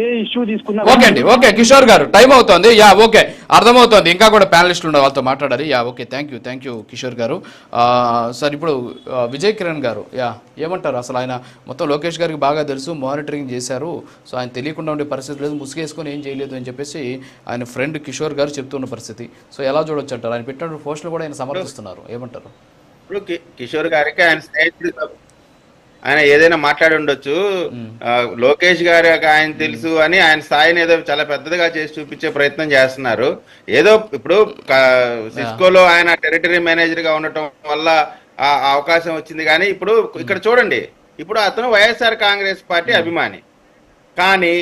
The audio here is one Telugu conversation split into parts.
ఏ ఇష్యూ తీసుకున్నా ఓకే అండి ఓకే కిషోర్ గారు టైం అవుతోంది. యా ఓకే అర్థమవుతోంది. ఇంకా కూడా ప్యానలిస్టులు ఉన్న వాళ్ళతో మాట్లాడాలి. Yeah okay thank you thank you Kishore గారు. ఆ, సార్ ఇప్పుడు విజయ్ కిరణ్ గారు యా ఏమంటారు? అసలు ఆయన మొత్తం లోకేష్ గారికి బాగా తెలుసు మానిటరింగ్ చేశారు. సో ఆయన తెలియకుండా ఉండే పరిస్థితి లేదు. ముసుగేసుకొని ఏం చేయలేదు అని చెప్పేసి ఆయన ఫ్రెండ్ కిషోర్ గారు చెప్తున్న పరిస్థితి. సో ఎలా చూడొచ్చు అంటారు ఆయన పెట్టిన పోస్టులు కూడా ఆయన సమర్థిస్తున్నారు. ఏమంటారు? ఇప్పుడు కిషోర్ గారికి ఆయన స్నేహితుడు ఆయన ఏదైనా మాట్లాడి ఉండొచ్చు. లోకేష్ గారి ఆయన తెలుసు అని ఆయన స్థాయిని ఏదో చాలా పెద్దదిగా చేసి చూపించే ప్రయత్నం చేస్తున్నారు. ఏదో ఇప్పుడు సిస్కోలో ఆయన టెరిటరీ మేనేజర్గా ఉండటం వల్ల ఆ అవకాశం వచ్చింది. కానీ ఇప్పుడు ఇక్కడ చూడండి. ఇప్పుడు అతను వైఎస్ఆర్ కాంగ్రెస్ పార్టీ అభిమాని. కానీ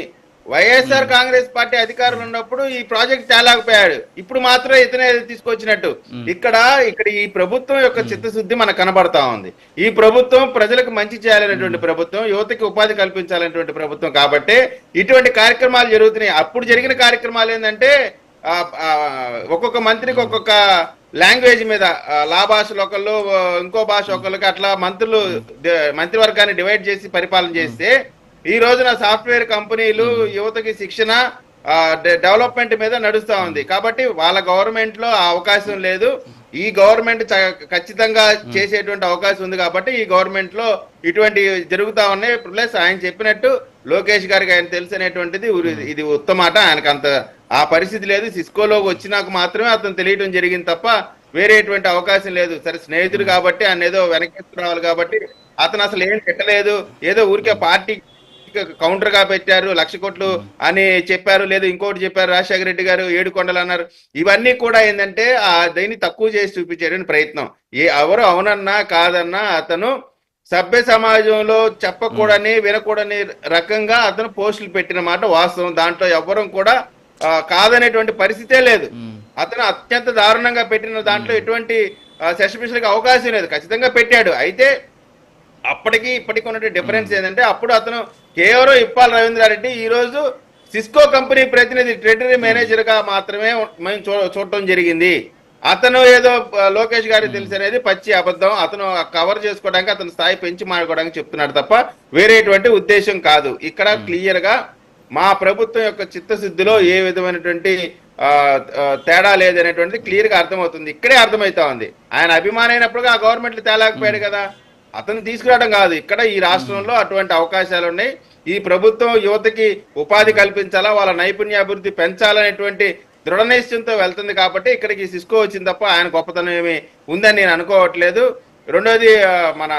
వైఎస్ఆర్ కాంగ్రెస్ పార్టీ అధికారులు ఉన్నప్పుడు ఈ ప్రాజెక్ట్ తేలేకపోయాడు. ఇప్పుడు మాత్రం ఇతనే తీసుకొచ్చినట్టు. ఇక్కడ ఇక్కడ ఈ ప్రభుత్వం యొక్క చిత్తశుద్ధి మనకు కనబడతా ఉంది. ఈ ప్రభుత్వం ప్రజలకు మంచి చేయాలనేటువంటి ప్రభుత్వం యువతకి ఉపాధి కల్పించాలనేటువంటి ప్రభుత్వం కాబట్టి ఇటువంటి కార్యక్రమాలు జరుగుతున్నాయి. అప్పుడు జరిగిన కార్యక్రమాలు ఏంటంటే ఒక్కొక్క మంత్రికి ఒక్కొక్క లాంగ్వేజ్ మీద లా భాషలు ఒకళ్ళు ఇంకో భాష ఒకళ్ళకి అట్లా మంత్రులు మంత్రివర్గాన్ని డివైడ్ చేసి పరిపాలన చేస్తే ఈ రోజున సాఫ్ట్వేర్ కంపెనీలు యువతకి శిక్షణ డెవలప్మెంట్ మీద నడుస్తా ఉంది. కాబట్టి వాళ్ళ గవర్నమెంట్లో ఆ అవకాశం లేదు. ఈ గవర్నమెంట్ ఖచ్చితంగా చేసేటువంటి అవకాశం ఉంది కాబట్టి ఈ గవర్నమెంట్లో ఇటువంటి జరుగుతా ఉన్నాయి. ప్లస్ ఆయన చెప్పినట్టు లోకేష్ గారికి ఆయన తెలుసు అనేటువంటిది ఉరి- ఇది ఉత్తమాట ఆయనకు అంత ఆ పరిస్థితి లేదు. సిస్కోలోకి వచ్చినాక మాత్రమే అతను తెలియటం జరిగింది తప్ప వేరేటువంటి అవకాశం లేదు. సరే స్నేహితుడు కాబట్టి ఆయన ఏదో వెనక్కి రావాలి కాబట్టి అతను అసలు ఏం పెట్టలేదు ఏదో ఊరికే పార్టీ కౌంటర్గా పెట్టారు లక్ష కోట్లు అని చెప్పారు లేదు ఇంకోటి చెప్పారు రాజశేఖర రెడ్డి గారు ఏడు కొండలు అన్నారు. ఇవన్నీ కూడా ఏంటంటే ఆ దీన్ని తక్కువ చేసి చూపించేటువంటి ప్రయత్నం. ఏ ఎవరు అవునన్నా కాదన్నా అతను సభ్య సమాజంలో చెప్పకూడని వినకూడని రకంగా అతను పోస్టులు పెట్టిన మాట వాస్తవం. దాంట్లో ఎవ్వరం కూడా కాదనేటువంటి పరిస్థితే లేదు. అతను అత్యంత దారుణంగా పెట్టిన దాంట్లో ఎటువంటి సెషమిషన్కి అవకాశం లేదు. ఖచ్చితంగా పెట్టాడు. అయితే అప్పటికి ఇప్పటికి ఉన్న డిఫరెన్స్ ఏంటంటే అప్పుడు అతను కేవలం ఇప్పాల రవీంద్రారెడ్డి ఈ రోజు సిస్కో కంపెనీ ప్రతినిధి ట్రెజరీ మేనేజర్గా మాత్రమే మేము చూడటం జరిగింది. అతను ఏదో లోకేష్ గారికి తెలుసు అనేది పచ్చి అబద్ధం. అతను కవర్ చేసుకోవడానికి అతను స్థాయి పెంచి మాడుకోవడానికి చెప్తున్నాడు తప్ప వేరేటువంటి ఉద్దేశం కాదు. ఇక్కడ క్లియర్గా మా ప్రభుత్వం యొక్క చిత్తశుద్ధిలో ఏ విధమైనటువంటి తేడా లేదనేటువంటిది క్లియర్గా అర్థమవుతుంది. ఇక్కడే అర్థమవుతా ఉంది. ఆయన అభిమానైనప్పుడు ఆ గవర్నమెంట్ తేలేకపోయాడు కదా. అతను తీసుకురావడం కాదు. ఇక్కడ ఈ రాష్ట్రంలో అటువంటి అవకాశాలు ఉన్నాయి. ఈ ప్రభుత్వం యువతకి ఉపాధి కల్పించాలా వాళ్ళ నైపుణ్యాభివృద్ధి పెంచాలనేటువంటి దృఢ నిశ్చయంతో వెళ్తుంది కాబట్టి ఇక్కడికి సిస్కో వచ్చింది తప్ప ఆయన గొప్పతనం ఏమి ఉందని నేను అనుకోవట్లేదు. రెండోది మన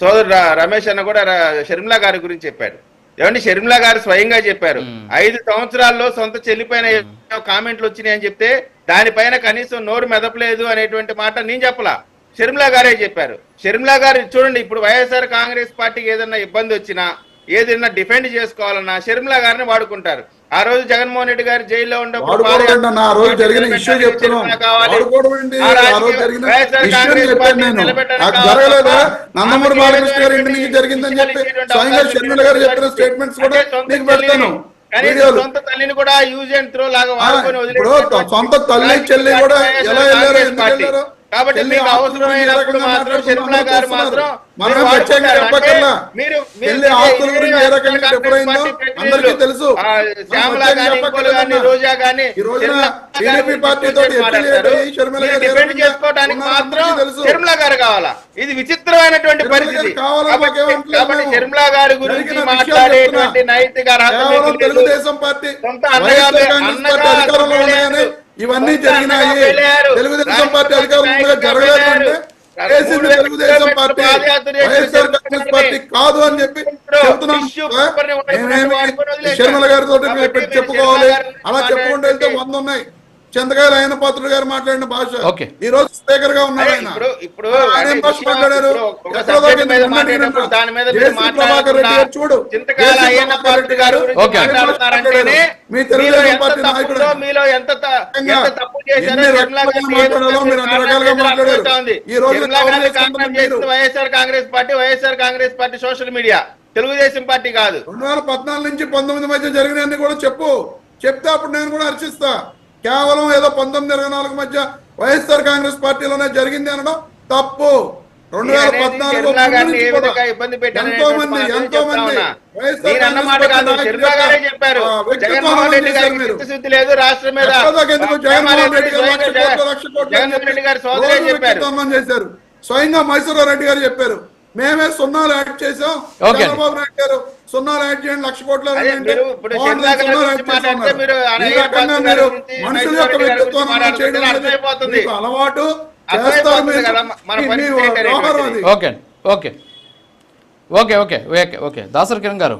సోదరు రమేష్ అన్న కూడా షర్మిలా గారి గురించి చెప్పాడు. ఏమండి? షర్మిలా గారు స్వయంగా చెప్పారు. ఐదు సంవత్సరాల్లో సొంత చెల్లిపైన ఏవో కామెంట్లు వచ్చినాయి అని చెప్తే దానిపైన కనీసం నోరు మెదపలేదు అనేటువంటి మాట నేను చెప్పలా. షర్మిలా గారే చెప్పారు. షర్మిలా గారు చూడండి ఇప్పుడు వైఎస్ఆర్ కాంగ్రెస్ పార్టీకి ఏదైనా ఇబ్బంది వచ్చినా ఏదైనా డిఫెండ్ చేసుకోవాలన్నా షర్మిలా గారిని వాడుకుంటారు. ఆ రోజు జగన్మోహన్ రెడ్డి గారు జైల్లో ఉన్నప్పుడు సొంత తల్లిని కూడా యూజ్ అండ్ త్రో లాగా వాడుకొని వదిలేసినటువంటి సొంత తల్లి చెల్లి కూడా ఎలా వెళ్ళారు? కాబట్టి మీకు అవసరమైనప్పుడు మాత్రం గారు. మాత్రం మనం మీరు ప్రత్యేకంగా ఆస్తుల గురించి ఏ రకంగా అందరికీ తెలుసు శ్యామల గాని. రోజా గాని, ఈ రోజున షర్మిలా టీడీపీ పార్టీ తోటి గారు రకంగా చేసుకోవడానికి మాత్రం గారు కావాలా ఇది విచిత్రమైనటువంటి పరిస్థితి కాబట్టి. షర్మిలా గారి గురించి మాట్లాడేటువంటి. నైతిక. తెలుగుదేశం పార్టీ సొంత అన్నగా వైఎస్ఆర్ కాంగ్రెస్ అన్నగా ఇవన్నీ జరిగినాయి. తెలుగుదేశం పార్టీ అధికారంలో జరగలేదు. అంటే Telugu Desam party YSR Congress party కాదు అని చెప్పి చెప్తున్నాం. షర్మిల గారితో చెప్పుకోవాలి అలా చెప్పుకుంటూ వెళ్తే. వంద ఉన్నాయి చంద్రగారు ఆయన పాత్రుడు గారు మాట్లాడిన భాష. ఓకే. ఈ రోజు స్పీకర్గా ఉన్నారు ఆయన. ఇప్పుడు ఇప్పుడు ఆయన భాష మాట్లాడారు? చూడు. మీ మీలో తెలుగుదేశం ఎంత పార్టీ నాయకుడు ఎన్ని రకాలుగా మాట్లాడాలో మీరు అన్ని రకాలుగా మాట్లాడారు. ఈ రోజు YSR Congress party YSR Congress party social media Telugu Desam party కాదు. రెండు వేల పద్నాలుగు నుంచి పంతొమ్మిది మధ్య జరిగినవన్నీ కూడా చెప్పు. చెప్తే అప్పుడు నేను కూడా హర్షిస్తా. కేవలం ఏదో పంతొమ్మిది ఇరవై నాలుగు మధ్య వైఎస్ఆర్ కాంగ్రెస్ పార్టీలోనే జరిగింది అనడం తప్పు. రెండు వేల పద్నాలుగు ఎంతో మంది ఎంతో మంది జగన్మోహన్ రెడ్డి గారు స్వయంగా గారు చెప్పారు. మేమే సున్నాలు యాడ్ చేసాం ఓకే. చంద్రబాబు నాయుడు గారు సున్నాలు యాడ్ చేయండి లక్ష కోట్లు మీరు మనుషుల యొక్క వ్యక్తిత్వం అలవాటు okay okay. Okay okay okay okay. Dasari Kiran గారు